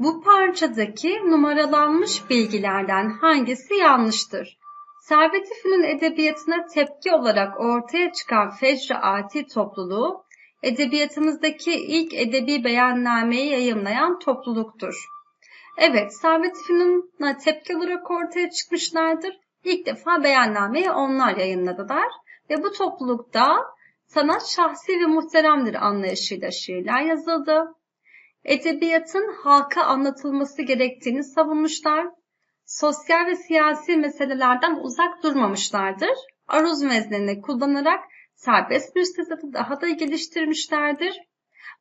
Bu parçadaki numaralanmış bilgilerden hangisi yanlıştır? Servet-i Fünun edebiyatına tepki olarak ortaya çıkan Fecri-Ati topluluğu, edebiyatımızdaki ilk edebi beyannameyi yayımlayan topluluktur. Evet, Servet-i Fünun'a tepki olarak ortaya çıkmışlardır. İlk defa beyannameyi onlar yayınladılar ve bu toplulukta sanat şahsi ve muhteremdir anlayışıyla şiirler yazıldı. Edebiyatın halka anlatılması gerektiğini savunmuşlar. Sosyal ve siyasi meselelerden uzak durmamışlardır. Aruz veznini kullanarak serbest müstesatı daha da geliştirmişlerdir.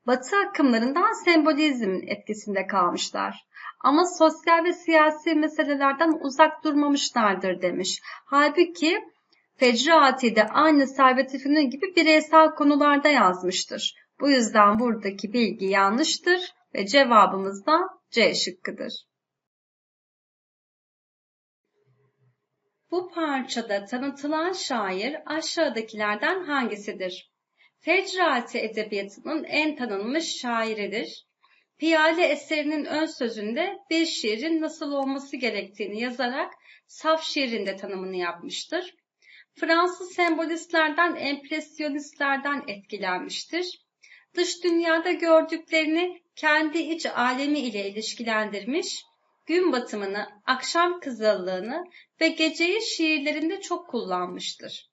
Batı akımlarından sembolizmin etkisinde kalmışlar. Ama sosyal ve siyasi meselelerden uzak durmamışlardır demiş. Halbuki Fecri Ati de aynı Servet-i gibi bireysel konularda yazmıştır. Bu yüzden buradaki bilgi yanlıştır ve cevabımız da C şıkkıdır. Bu parçada tanıtılan şair aşağıdakilerden hangisidir? Fecrati edebiyatının en tanınmış şairidir. Piyale eserinin ön sözünde bir şiirin nasıl olması gerektiğini yazarak saf şiirinde tanımını yapmıştır. Fransız sembolistlerden, empresyonistlerden etkilenmiştir. Dış dünyada gördüklerini kendi iç alemi ile ilişkilendirmiş, gün batımını, akşam kızıllığını ve geceyi şiirlerinde çok kullanmıştır.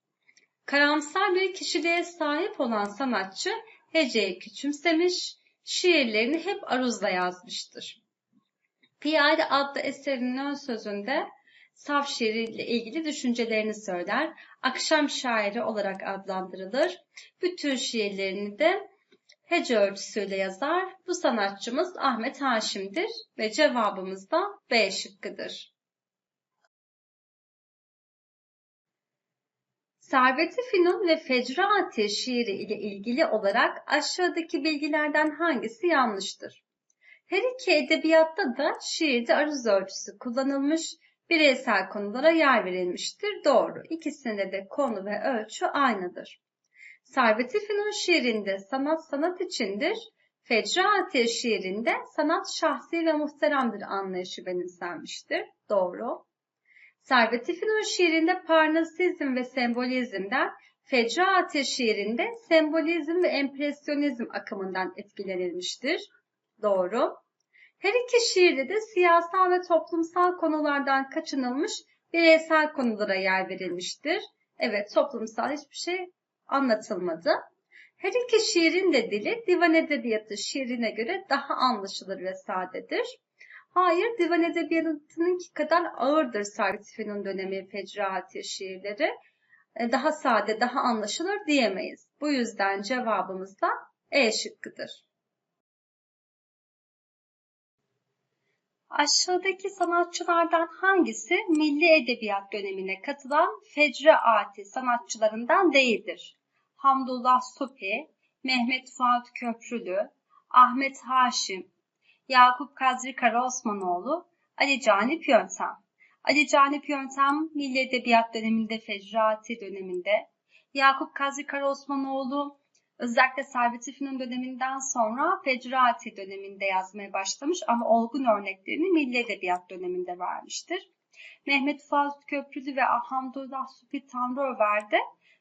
Karamsar bir kişiliğe sahip olan sanatçı heceyi küçümsemiş, şiirlerini hep aruzla yazmıştır. Piyade adlı eserinin ön sözünde saf şiiriyle ilgili düşüncelerini söyler. Akşam şairi olarak adlandırılır. Bütün şiirlerini de hece ölçüsüyle yazar. Bu sanatçımız Ahmet Haşim'dir ve cevabımız da B şıkkıdır. Servet-i Fünun ve Fecraati şiiri ile ilgili olarak aşağıdaki bilgilerden hangisi yanlıştır? Her iki edebiyatta da şiirde aruz ölçüsü kullanılmış, bireysel konulara yer verilmiştir. Doğru. İkisinde de konu ve ölçü aynıdır. Servet-i Fünun şiirinde sanat sanat içindir, Fecraati şiirinde sanat şahsi ve muhteremdir anlayışı benimsenmiştir. Doğru. Servet-i Fünun şiirinde parnasizm ve sembolizmden, Fecraati şiirinde sembolizm ve empresyonizm akımından etkilenilmiştir. Doğru. Her iki şiirde de siyasal ve toplumsal konulardan kaçınılmış bireysel konulara yer verilmiştir. Evet, toplumsal hiçbir şey anlatılmadı. Her iki şiirin de dili divan edebiyatı şiirine göre daha anlaşılır ve sadedir. Hayır, divan edebiyatınınki kadar ağırdır Sartifi'nin dönemi Fecraati şiirleri. E, daha sade, daha anlaşılır diyemeyiz. Bu yüzden cevabımız da E şıkkıdır. Aşağıdaki sanatçılardan hangisi milli edebiyat dönemine katılan Fecraati sanatçılarından değildir? Hamdullah Supi, Mehmet Fuat Köprülü, Ahmet Haşim, Yakup Kadri Karaosmanoğlu, Ali Canip Yöntem. Ali Canip Yöntem Milli Edebiyat döneminde Fecraati döneminde, Yakup Kadri Karaosmanoğlu özellikle Servet-i Fünun döneminden sonra Fecraati döneminde yazmaya başlamış ama olgun örneklerini Milli Edebiyat döneminde vermiştir. Mehmet Fuat Köprülü ve Hamdullah Supi Tanrıöver'de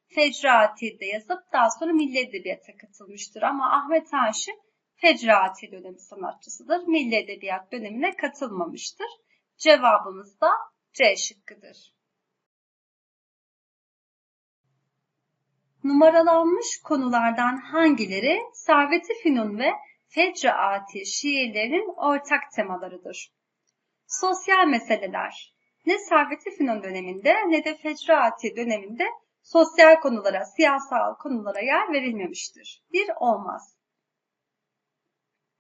Fecraati'de yazıp daha sonra Milli Edebiyat'a katılmıştır. Ama Ahmet Haşim Fecraati dönemi sanatçısıdır. Milli Edebiyat dönemine katılmamıştır. Cevabımız da C şıkkıdır. Numaralanmış konulardan hangileri Servet-i Fünun ve Fecraati şiirlerinin ortak temalarıdır? Sosyal meseleler. Ne Servet-i Fünun döneminde ne de Fecraati döneminde sosyal konulara, siyasal konulara yer verilmemiştir. Bir olmaz.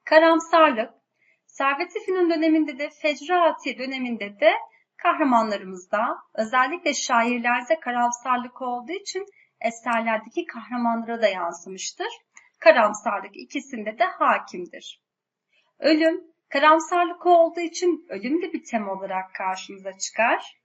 Karamsarlık, Servet-i Fünun döneminde de Fecraati döneminde de kahramanlarımızda özellikle şairlerde karamsarlık olduğu için eserlerdeki kahramanlara da yansımıştır. Karamsarlık ikisinde de hakimdir. Ölüm, karamsarlık olduğu için ölüm de bir tema olarak karşımıza çıkar.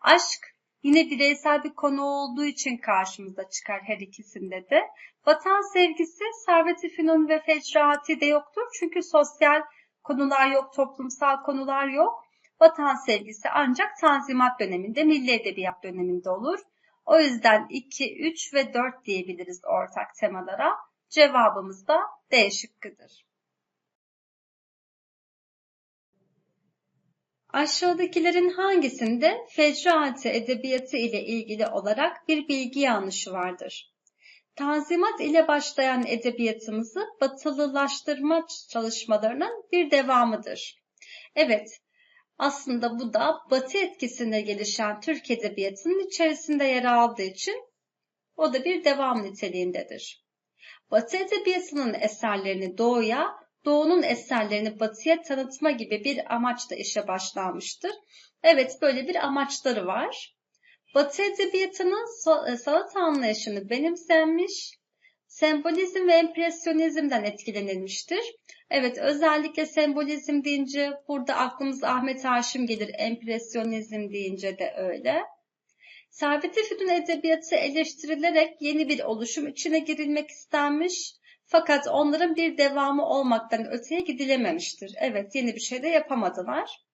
Aşk, Yine bireysel bir konu olduğu için karşımıza çıkar her ikisinde de. Vatan sevgisi Servet-i Fünun ve Fecraati de yoktur. Çünkü sosyal konular yok, toplumsal konular yok. Vatan sevgisi ancak Tanzimat döneminde, Milli Edebiyat döneminde olur. O yüzden 2, 3 ve 4 diyebiliriz ortak temalara. Cevabımız da D şıkkıdır. Aşağıdakilerin hangisinde Fecraati edebiyatı ile ilgili olarak bir bilgi yanlışı vardır? Tanzimat ile başlayan edebiyatımızı batılılaştırma çalışmalarının bir devamıdır. Evet, aslında bu da batı etkisinde gelişen Türk edebiyatının içerisinde yer aldığı için o da bir devam niteliğindedir. Batı edebiyatının eserlerini doğuya, doğunun eserlerini batıya tanıtma gibi bir amaçla işe başlanmıştır. Evet böyle bir amaçları var. Batı edebiyatının e, sanat anlayışını benimsenmiş, sembolizm ve empresyonizmden etkilenilmiştir. Evet özellikle sembolizm deyince burada aklımız Ahmet Haşim gelir, empresyonizm deyince de öyle. Servet-i Fünun edebiyatı eleştirilerek yeni bir oluşum içine girilmek istenmiş. Fakat onların bir devamı olmaktan öteye gidilememiştir. Evet yeni bir şey de yapamadılar.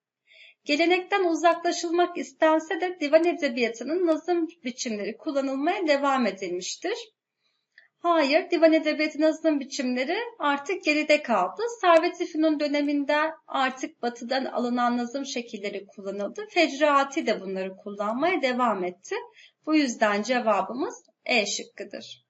Gelenekten uzaklaşılmak istense de divan edebiyatının nazım biçimleri kullanılmaya devam edilmiştir. Hayır, divan edebiyatı nazım biçimleri artık geride kaldı. Servet-i Fünun döneminde artık batıdan alınan nazım şekilleri kullanıldı. Fecraati de bunları kullanmaya devam etti. Bu yüzden cevabımız E şıkkıdır.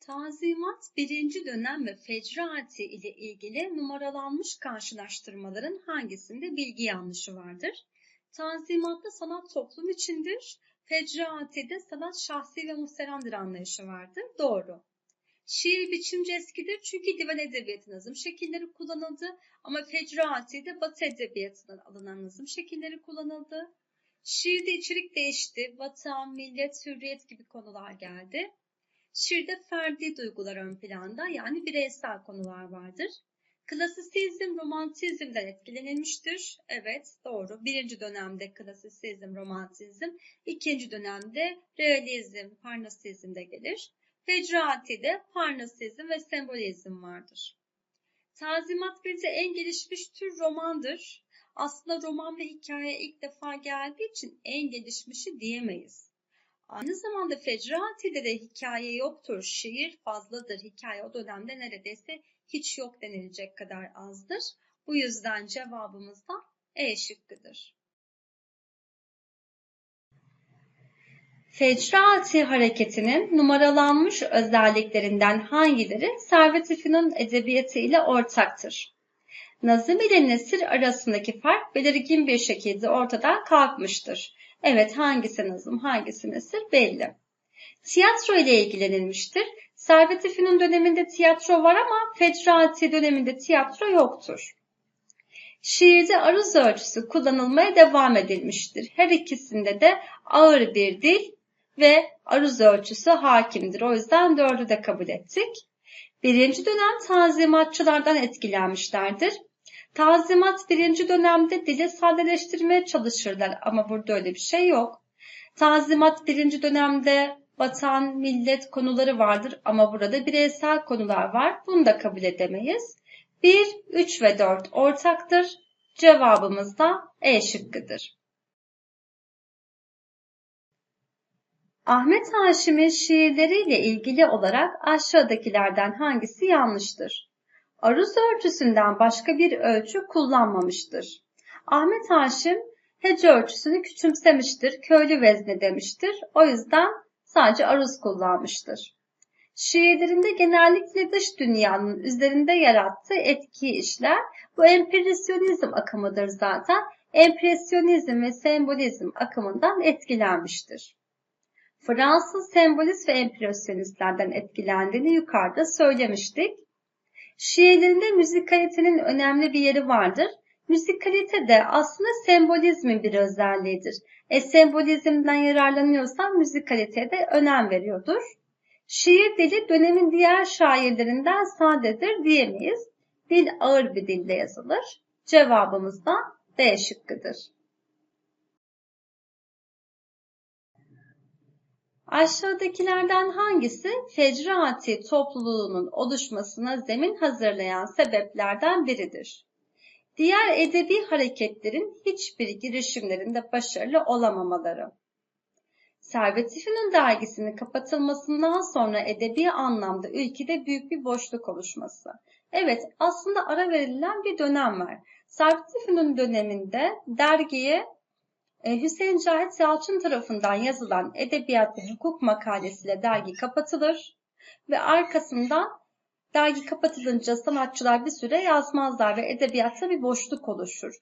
Tanzimat birinci dönem ve fecraati ile ilgili numaralanmış karşılaştırmaların hangisinde bilgi yanlışı vardır? Tanzimatta sanat toplum içindir, fecraatide sanat şahsi ve muhteremdir anlayışı vardır. Doğru. Şiir biçimci eskidir çünkü divan edebiyatı nazım şekilleri kullanıldı ama fecraatide batı edebiyatından alınan nazım şekilleri kullanıldı. Şiirde içerik değişti, vatan, millet, hürriyet gibi konular geldi. Şiirde ferdi duygular ön planda yani bireysel konular vardır. Klasisizm romantizmden etkilenilmiştir. Evet doğru. Birinci dönemde klasisizm, romantizm. ikinci dönemde realizm, parnasizm de gelir. Fecraati'de parnasizm ve sembolizm vardır. Tanzimat bir de en gelişmiş tür romandır. Aslında roman ve hikaye ilk defa geldiği için en gelişmişi diyemeyiz. Aynı zamanda Fecrati'de de hikaye yoktur. Şiir fazladır. Hikaye o dönemde neredeyse hiç yok denilecek kadar azdır. Bu yüzden cevabımız da E şıkkıdır. Fecraati hareketinin numaralanmış özelliklerinden hangileri Servet-i Fünun edebiyatı ile ortaktır? Nazım ile nesir arasındaki fark belirgin bir şekilde ortadan kalkmıştır. Evet hangisi nazım hangisi nesir belli. Tiyatro ile ilgilenilmiştir. Servet-i Fünun döneminde tiyatro var ama Fecraati döneminde tiyatro yoktur. Şiirde aruz ölçüsü kullanılmaya devam edilmiştir. Her ikisinde de ağır bir dil ve aruz ölçüsü hakimdir. O yüzden dördü de kabul ettik. Birinci dönem tanzimatçılardan etkilenmişlerdir. Tanzimat birinci dönemde dili sadeleştirmeye çalışırlar ama burada öyle bir şey yok. Tanzimat birinci dönemde vatan, millet konuları vardır ama burada bireysel konular var. Bunu da kabul edemeyiz. 1, 3 ve 4 ortaktır. Cevabımız da E şıkkıdır. Ahmet Haşim'in şiirleriyle ilgili olarak aşağıdakilerden hangisi yanlıştır? Aruz ölçüsünden başka bir ölçü kullanmamıştır. Ahmet Haşim hece ölçüsünü küçümsemiştir, köylü vezne demiştir. O yüzden sadece aruz kullanmıştır. Şiirlerinde genellikle dış dünyanın üzerinde yarattığı etkiyi işler. Bu empresyonizm akımıdır zaten. Empresyonizm ve sembolizm akımından etkilenmiştir. Fransız sembolist ve empresyonistlerden etkilendiğini yukarıda söylemiştik. Şiirlerinde müzikalitenin önemli bir yeri vardır. Müzikalite de aslında sembolizmin bir özelliğidir. E sembolizmden yararlanıyorsan müzikaliteye de önem veriyordur. Şiir dili dönemin diğer şairlerinden sadedir diyemeyiz. Dil ağır bir dilde yazılır. Cevabımız da D şıkkıdır. Aşağıdakilerden hangisi fecraati topluluğunun oluşmasına zemin hazırlayan sebeplerden biridir? Diğer edebi hareketlerin hiçbir girişimlerinde başarılı olamamaları. Servet-i Fünun dergisinin kapatılmasından sonra edebi anlamda ülkede büyük bir boşluk oluşması. Evet, aslında ara verilen bir dönem var. Servet-i Fünun döneminde dergiye Hüseyin Cahit Yalçın tarafından yazılan Edebiyat ve Hukuk makalesiyle dergi kapatılır ve arkasından dergi kapatılınca sanatçılar bir süre yazmazlar ve edebiyatta bir boşluk oluşur.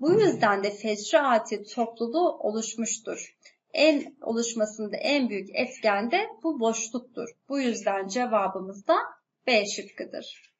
Bu yüzden de Fecraati topluluğu oluşmuştur. En oluşmasında en büyük etken de bu boşluktur. Bu yüzden cevabımız da B şıkkıdır.